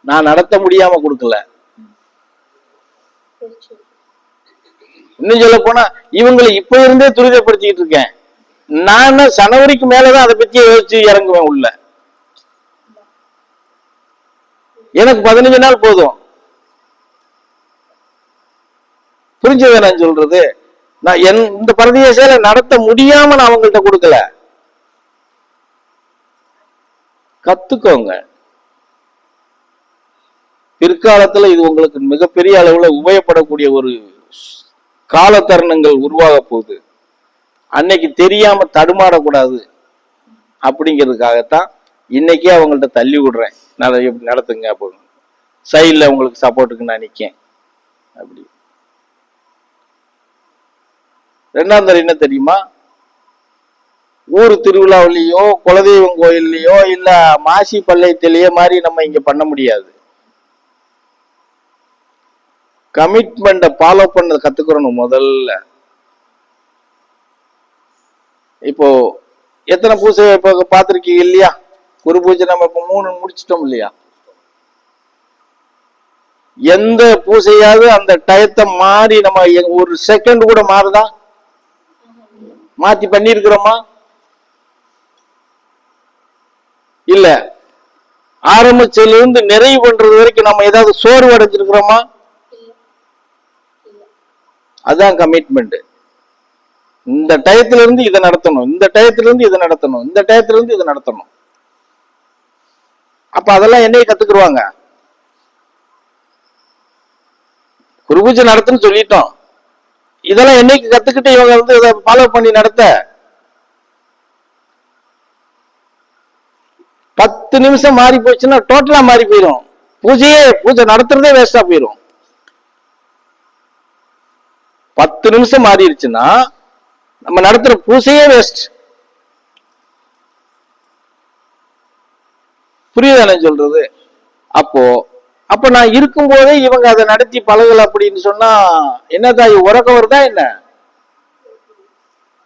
நான் நடத்த முடியாம கொடுக்கல. இன்னும் சொல்ல போனா இவங்களை இப்ப இருந்தே துரிதப்படுத்திக்கிட்டு இருக்கேன். நான் சனவரிக்கு மேலதான் அதை பத்தி யோசிச்சு இறங்குவேன் உள்ள. எனக்கு பதினஞ்சு நாள் போதும். புரிஞ்சதை நான் சொல்றது? நான் என் இந்த பரதேசில நடத்த முடியாம நான் அவங்கள்ட்ட கொடுக்கல. கத்துக்கோங்க. பிற்காலத்துல இது உங்களுக்கு மிகப்பெரிய அளவுல உபயோகப்படக்கூடிய ஒரு கால தருணங்கள் உருவாக போகுது. அன்னைக்கு தெரியாம தடுமாறக்கூடாது அப்படிங்கிறதுக்காகத்தான் இன்னைக்கே அவங்கள்ட்ட தள்ளி விடுறேன். நட எப்படி நடத்துங்க அப்போ சைடில் உங்களுக்கு சப்போர்ட்டுக்கு நான் நிற்கேன் அப்படி. ரெண்டாம் தரம் என்ன தெரியுமா? ஊர் திருவிழாவிலேயோ குலதெய்வம் கோயில்லையோ இல்லை மாசி பள்ளையத்திலேயே மாதிரி நம்ம இங்கே பண்ண முடியாது. கமிட்மெண்ட்டை ஃபாலோ பண்ண கத்துக்கிறணும் முதல்ல. இப்போ எத்தனை பூஜை இப்போ பார்த்துருக்கீங்க இல்லையா? குரு பூஜை நம்ம இப்போ மூணு முடிச்சிட்டோம் இல்லையா? எந்த பூஜையாவது அந்த டயத்தை மாறி நம்ம ஒரு செகண்ட் கூட மாறுதா? மாத்தி பண்ணிருக்கிறோமா இல்ல. ஆரம்பிச்சதுல இருந்து நிறைவு பண்றது வரைக்கும் நம்ம ஏதாவது சோர்வு அடைஞ்சிருக்கிறோமா? அதான் கமிட்மெண்ட் இந்த டயத்துல இருந்து இதை நடத்தணும் இந்த டயத்துல இருந்து இதை நடத்தணும் இந்த டயத்துல இருந்து இதை நடத்தணும். அப்ப அதெல்லாம் என்னைய கத்துக்குருவாங்க? குருபூஜை நடத்துன்னு சொல்லிட்டோம். இதெல்லாம் என்னைக்கு கத்துக்கிட்டு இவங்க வந்து இதை ஃபாலோ பண்ணி நடத்த? பத்து நிமிஷம் மாறி போச்சுன்னா டோட்டலா மாறி போயிடும் பூஜையே பூஜை நடத்துறதே வேஸ்டா போயிடும் பத்து நிமிஷம் மாறிடுச்சுன்னா நம்ம நடத்துற பூசையே வேஸ்ட் புரியுதானே சொல்றது? அப்போ அப்ப நான் இருக்கும்போதே இவங்க அதை நடத்தி பழகல அப்படின்னு சொன்னா என்னதா தாய் உறக்க வருதா என்ன?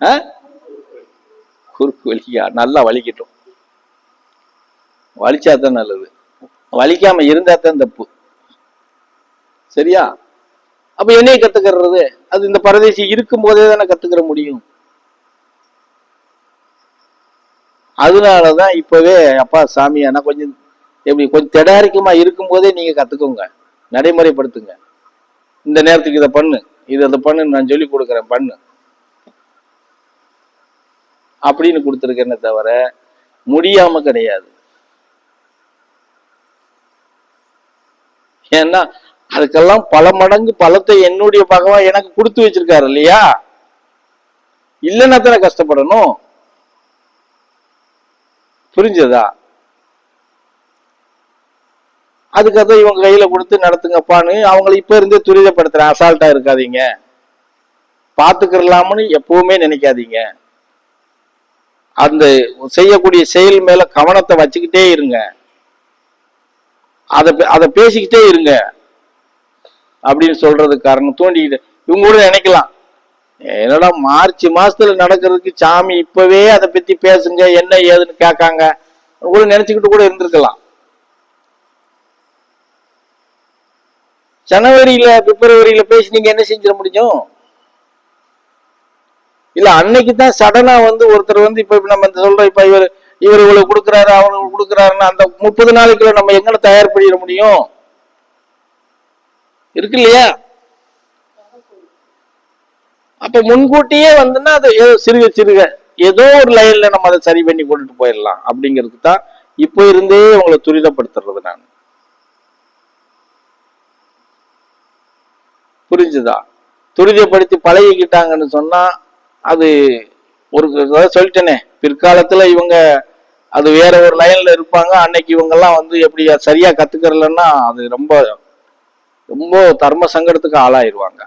ஆ? குறுக்கு வலிக்கா நல்லா வலிக்கட்டும். வலிச்சாதான் நல்லது. வலிக்காம இருந்தா தான் தப்பு. சரியா? அப்ப என்னைய கத்துக்கிறது? அது இந்த பரதேசி இருக்கும் போதே தானே கத்துக்கிற முடியும். அதனாலதான் இப்பவே அப்பா சாமி ஆனா கொஞ்சம் எப்படி கொஞ்சம் திடாரிக்கமா இருக்கும் போதே நீங்க கத்துக்கோங்க. நடைமுறைப்படுத்துங்க. இந்த நேரத்துக்கு இதை பண்ணு. இது அதை பண்ணு நான் சொல்லி கொடுக்குறேன் பண்ணு. அப்படின்னு கொடுத்துருக்கேன்னு தவிர முடியாம கிடையாது. ஏன்னா அதுக்கெல்லாம் பல மடங்கு பலத்தை என்னுடைய பகவான் எனக்கு கொடுத்து வச்சிருக்காரு இல்லையா? இல்லைன்னா தானே கஷ்டப்படணும்? புரிஞ்சதா? அதுக்காக இவங்க கையில கொடுத்து நடத்துங்கப்பான்னு அவங்களை இப்ப இருந்தே துரிதப்படுத்துறேன். அசால்ட்டா இருக்காதீங்க. பாத்துக்கிறலாம்னு எப்பவுமே நினைக்காதீங்க. அந்த செய்யக்கூடிய செயல் மேல கவனத்தை வச்சுக்கிட்டே இருங்க. அதை பே- அதை பேசிக்கிட்டே இருங்க. அப்படின்னு சொல்றது காரணம் தூண்டிக்கிட்டு இவங்க கூட நினைக்கலாம் என்னடா மார்ச் மாசத்துல நடக்கிறதுக்கு சாமி இப்பவே அதை பத்தி பேசுங்க என்ன ஏதுன்னு கேட்காங்க. கூட நினைச்சுக்கிட்டு கூட இருந்திருக்கலாம். ஜனவரியில பிப்ரவரியில பேசி நீங்க என்ன செஞ்சிட முடியும்? இல்ல அன்னைக்கு தான் சடனா வந்து ஒருத்தர் வந்து இப்ப நம்ம இந்த சொல்றோம் இப்ப இவர் இவர் இவ்வளவு கொடுக்குறாரு அவனுக்கு கொடுக்குறாருன்னு அந்த முப்பது நாளைக்குள்ள நம்ம எங்க தயார் பண்ணிட முடியும்? இருக்கு இல்லையா? அப்ப முன்கூட்டியே வந்துன்னா அது ஏதோ சிறுக சிறுக ஏதோ ஒரு லைன்ல நம்ம அதை சரி பண்ணி கொண்டுட்டு போயிடலாம். அப்படிங்கிறது தான் இப்போ இருந்தே உங்களை துரிதப்படுத்துறது நான். புரிஞ்சுதா? துரிதப்படுத்தி பழகிக்கிட்டாங்கன்னு சொன்னா அது ஒரு சொல்லிட்டேனே பிற்காலத்துல இவங்க அது வேற ஒரு லைன்ல இருப்பாங்க. அன்னைக்கு இவங்கெல்லாம் வந்து எப்படி சரியா கத்துக்கறலன்னா அது ரொம்ப ரொம்ப தர்ம சங்கடத்துக்கு ஆளாயிருவாங்க.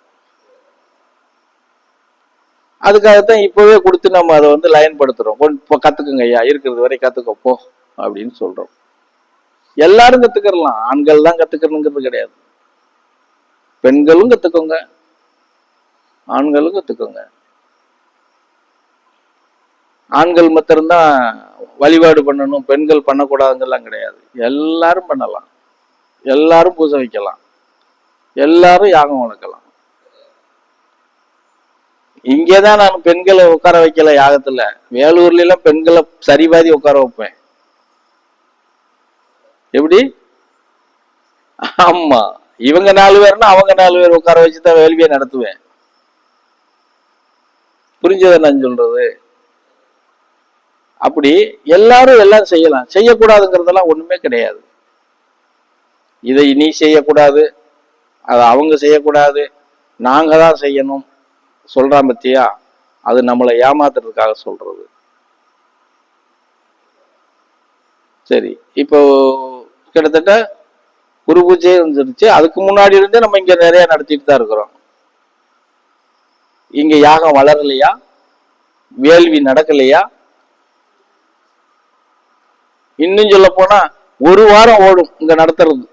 அதுக்காகத்தான் இப்போவே கொடுத்து நம்ம அதை வந்து லைன்படுத்துறோம் கொண்டு இப்போ கத்துக்குங்க ஐயா இருக்கிறது வரை கத்துக்கோ அப்படின்னு சொல்றோம். எல்லாரும் கத்துக்கிறலாம். ஆண்கள் தான் கத்துக்கணுங்கிறது கிடையாது. பெண்களும் கத்துக்கோங்க. ஆண்களும் கத்துக்கோங்க. ஆண்கள் மாத்திரம்தான் வழிபாடு பண்ணணும். பெண்கள் பண்ணக்கூடாதுங்கெல்லாம் கிடையாது. எல்லாரும் பண்ணலாம். எல்லாரும் பூசை வைக்கலாம். எல்லாரும் யாகம் வளர்க்கலாம். இங்கேதான் நான் பெண்களை உட்கார வைக்கல யாகத்துல. வேலூர்ல எல்லாம் பெண்களை சரிபாதி உட்கார வைப்பேன். எப்படி? ஆமா. இவங்க நாலு பேர்னா அவங்க நாலு பேர் உட்கார வச்சு தான் வேள்வியை நடத்துவேன். புரிஞ்சதை நான் சொல்றது? அப்படி எல்லாரும் எல்லாம் செய்யலாம். செய்யக்கூடாதுங்கிறதெல்லாம் ஒண்ணுமே கிடையாது. இதை நீ செய்யக்கூடாது. அதை அவங்க செய்யக்கூடாது நாங்கள் தான் செய்யணும். சொல்கிறான் பத்தியா? அது நம்மளை ஏமாத்துறதுக்காக சொல்கிறது சரி இப்போ கிட்டத்தட்ட குரு பூஜை வந்துருச்சு அதுக்கு முன்னாடி இருந்தே நம்ம இங்கே நிறைய நடத்திட்டு தான் இருக்கிறோம். இங்கே யாகம் வளரலையா? வேள்வி நடக்கலையா? இன்னும் சொல்ல போனா ஒரு வாரம் ஓடும் இங்க நடத்துறது.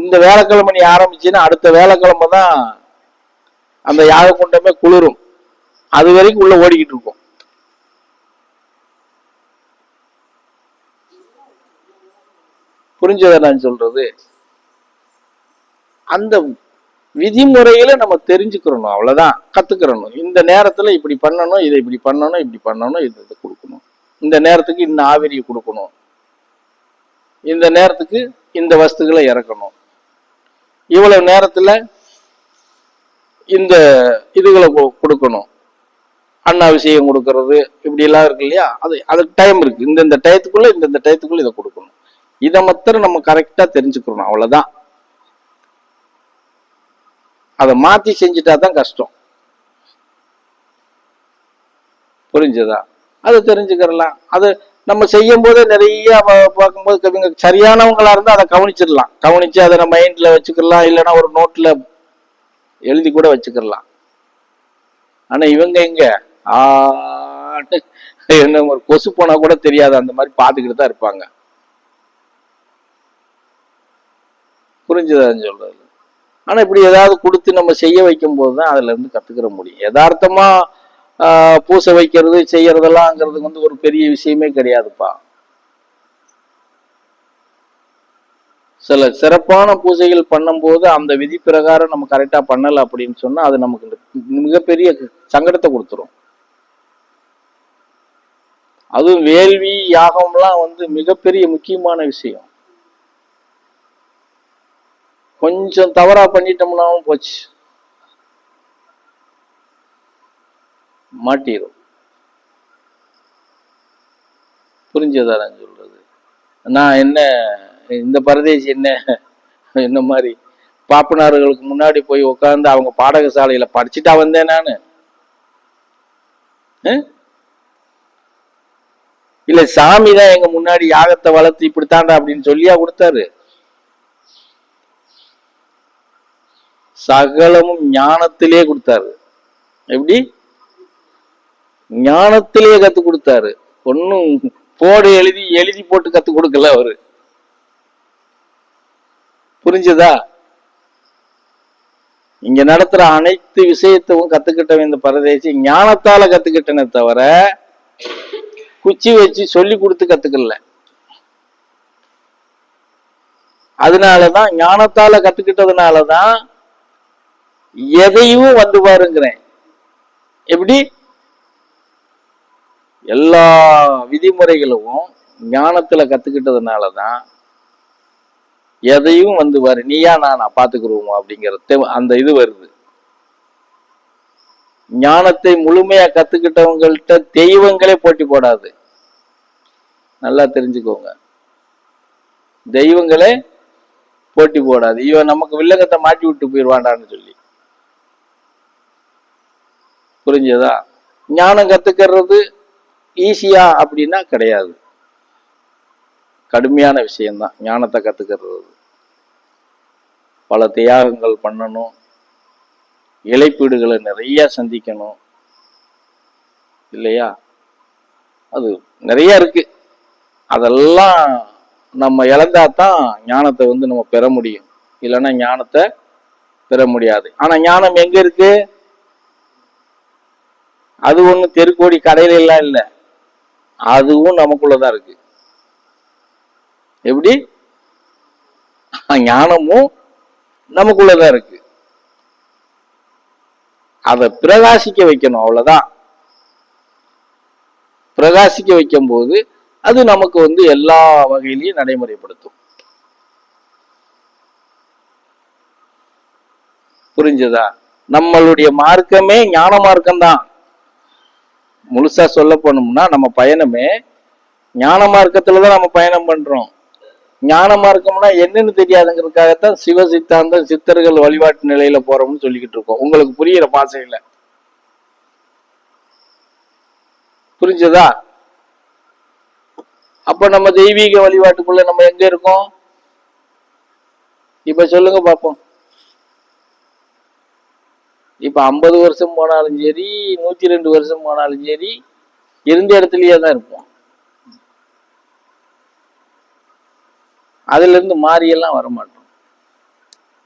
இந்த வேலைக்கிழமை நீ ஆரம்பிச்சுன்னா அடுத்த வேலைக்கிழமை தான் அந்த யாக குண்டமே குளிரும். அது வரைக்கும் உள்ள ஓடிக்கிட்டு இருக்கும். புரிஞ்சதை நான் சொல்றது? அந்த விதிமுறையில நம்ம தெரிஞ்சுக்கிறணும் அவ்வளவுதான். கத்துக்கிறணும். இந்த நேரத்துல இப்படி பண்ணணும் இதை இப்படி பண்ணணும் இப்படி பண்ணணும் இதை இதை கொடுக்கணும். இந்த நேரத்துக்கு இந்த ஆவிரியை கொடுக்கணும். இந்த நேரத்துக்கு இந்த வஸ்துகளை இறக்கணும். இவ்வளவு நேரத்துல இந்த இதுகளை கொ- கொடுக்கணும். அன்னாபிஷேகம் கொடுக்கறது இப்படி எல்லாம் இருக்கு இல்லையா? அது அதுக்கு டைம் இருக்கு. இந்தந்த டயத்துக்குள்ள இந்த இந்த டயத்துக்குள்ள இதை கொடுக்கணும். இதை மாத்திரம் நம்ம கரெக்டா தெரிஞ்சுக்கிறோம் அவ்வளவுதான். அதை மாத்தி செஞ்சுட்டா தான் கஷ்டம். புரிஞ்சதா? அது தெரிஞ்சுக்கிறலாம். அது நம்ம செய்யும் போது நிறைய பார்க்கும்போது இவங்க சரியானவங்களா இருந்தா அதை கவனிச்சிடலாம். கவனிச்சு அதை நம்ம மைண்ட்ல வச்சுக்கலாம். இல்லைன்னா ஒரு நோட்ல எழுதி கூட வச்சுக்கலாம். ஆனா இவங்க எங்க? ஆட்டு என்ன ஒரு கொசு போனா கூட தெரியாது. அந்த மாதிரி பார்த்துக்கிட்டு தான் இருப்பாங்க. புரிஞ்சுதான்னு சொல்றது? ஆனா இப்படி ஏதாவது கொடுத்து நம்ம செய்ய வைக்கும் போது தான் அதுல இருந்து கத்துக்கிற முடியும். யதார்த்தமா பூசை வைக்கிறது செய்யறதெல்லாம்ங்கிறதுக்கு வந்து ஒரு பெரிய விஷயமே கிடையாதுப்பா. சில சிறப்பான பூஜைகள் பண்ணும்போது அந்த விதி பிரகாரம் நம்ம கரெக்டா பண்ணலை அப்படின்னு சொன்னா அது நமக்கு மிகப்பெரிய சங்கடத்தை கொடுத்துரும். அதுவும் வேள்வி யாகம்லாம் வந்து மிகப்பெரிய முக்கியமான விஷயம். கொஞ்சம் தவறா பண்ணிட்டோம்னாவும் போச்சு. மாட்டிடும் புரிஞ்சதா நான் சொல்றது? நான் என்ன இந்த பரதேசி என்ன என்ன மாதிரி பாப்பனார்களுக்கு முன்னாடி போய் உட்கார்ந்து அவங்க பாடகசாலையில படிச்சுட்டா வந்தேன் நானு. அஹ்? இல்ல சாமி தான் எங்க முன்னாடி யாகத்தை வளர்த்து இப்படித்தாண்டா அப்படின்னு சொல்லியா கொடுத்தாரு. சகலமும் ஞானத்திலே கொடுத்தாரு. எப்படி? ஞானத்திலேயே கத்து கொடுத்தாரு. ஒன்னும் போடு எழுதி எழுதி போட்டு கத்து கொடுக்கல அவரு. புரிஞ்சுதா? இங்க நடத்துற அனைத்து விஷயத்தையும் கத்துக்கிட்டவன் இந்த பரதேசி ஞானத்தால கத்துக்கிட்டனே தவிர குச்சி வச்சு சொல்லி கொடுத்து கத்துக்கல. அதனாலதான் ஞானத்தால கத்துக்கிட்டதுனாலதான் எதையும் வந்து பாருங்கிறேன். எப்படி? எல்லா விதிமுறைகளும் ஞானத்துல கத்துக்கிட்டதுனாலதான் எதையும் வந்து வரு நீயா நானா பாத்துக்கிருவோம் அப்படிங்கிற அந்த இது வருது. ஞானத்தை முழுமையா கத்துக்கிட்டவங்கள்ட்ட தெய்வங்களே போட்டி போடாது. நல்லா தெரிஞ்சுக்கோங்க. தெய்வங்களே போட்டி போடாது. இவன் நமக்கு வில்லங்கத்தை மாட்டி விட்டு போயிடுவான்டான்னு சொல்லி. புரிஞ்சதா? ஞானம் கத்துக்கிறது ஈஸியா அப்படின்னா கிடையாது. கடுமையான விஷயம்தான். ஞானத்தை கத்துக்கிறது. பல தியாகங்கள் பண்ணணும். இழைப்பீடுகளை நிறைய சந்திக்கணும். இல்லையா? அது நிறைய இருக்கு. அதெல்லாம் நம்ம இழந்தா தான் ஞானத்தை வந்து நம்ம பெற முடியும். இல்லைன்னா ஞானத்தை பெற முடியாது. ஆனா ஞானம் எங்க இருக்கு? அது ஒண்ணு தெருக்கோடி கடையில எல்லாம் இல்லை. அதுவும் நமக்குள்ளதான் இருக்கு. எப்படி? ஞானமும் நமக்குள்ளதான் இருக்கு. அதை பிரகாசிக்க வைக்கணும் அவ்வளவுதான். பிரகாசிக்க வைக்கும் போது அது நமக்கு வந்து எல்லா வகையிலையும் நடைமுறைப்படுத்தும். புரிஞ்சதா? நம்மளுடைய மார்க்கமே ஞான மார்க்கம் தான் முழுசா சொல்ல போனோம்னா நம்ம பயணமே ஞான மார்க்கத்துல தான் நம்ம பயணம் பண்றோம். ஞான மார்க்கம்னா என்னன்னு தெரியாதுங்கிறதுக்காகத்தான் சிவ சித்தாந்தம் சித்தர்கள் வழிபாட்டு நிலையில போறோம்னு சொல்லிக்கிட்டு இருக்கோம். உங்களுக்கு புரியிற பாசையில புரிஞ்சதா? அப்ப நம்ம தெய்வீக வழிபாட்டுக்குள்ள நம்ம எங்க இருக்கோம்? இப்ப சொல்லுங்க பாப்போம். இப்ப ஐம்பது வருஷம் போனாலும் சரி நூத்தி ரெண்டு வருஷம் போனாலும் சரி இருந்த இடத்துலயே தான் இருப்போம். அதுல இருந்து மாறியெல்லாம் வர மாட்டோம்